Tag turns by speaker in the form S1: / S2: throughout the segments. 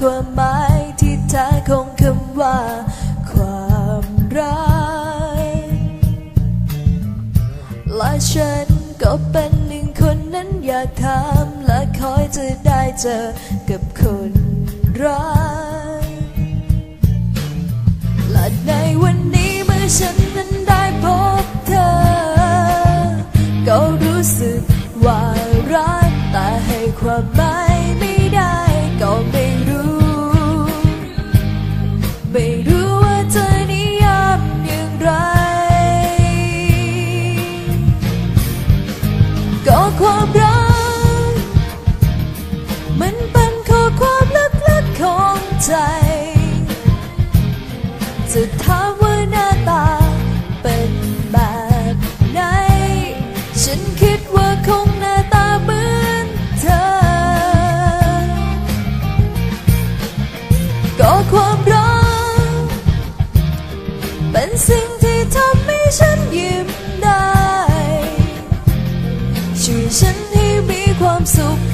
S1: ความหมายที่แท้ของคำว่า ความรักและฉันก็เป็นหนึ่งคนนั้นอยากถามและคอยจะได้เจอกับคนรักและในวันนี้เมื่อฉันนั้นได้พบเธอ ก็รู้สึกว่ารักแต่ให้ความ ไมี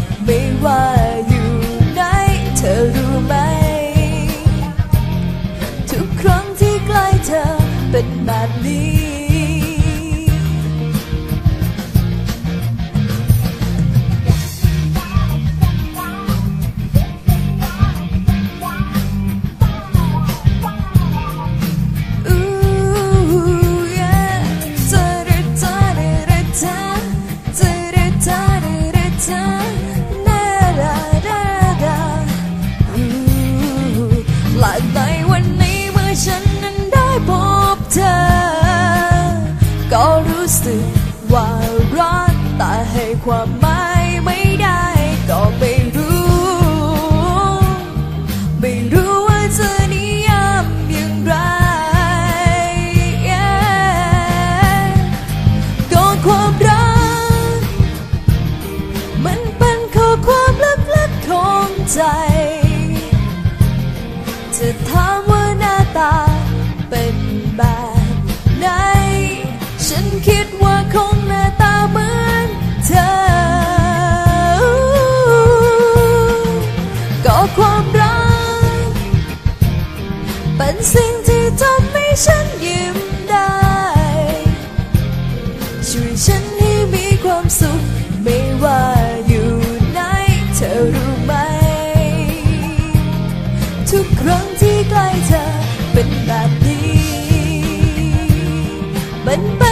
S1: ความหมายไม่ได้ก็ไม่รู้ ไม่รู้ว่าจะนิยามอย่างไร Yeah ก็ความรัก มันเป็นข้อความลึกๆของใจ จะถามว่าหน้าตาเป็นแบบไหน ฉันคิด เป็นสิ่งที่ทำให้ฉันยิ้มได้ ช่วยฉันให้มีความสุข ไม่ว่าอยู่ไหนเธอรู้ไหม ทุกครั้งที่ใกล้เธอเป็นแบบนี้มัน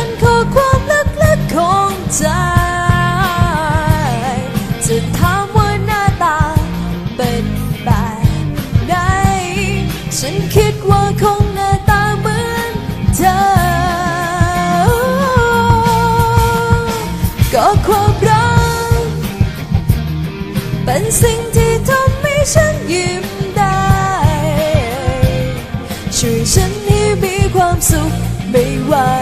S1: เป็นสิ่งที่ทำให้ฉันยิ้มได้ ช่วยฉันให้มีความสุขไม่ว่า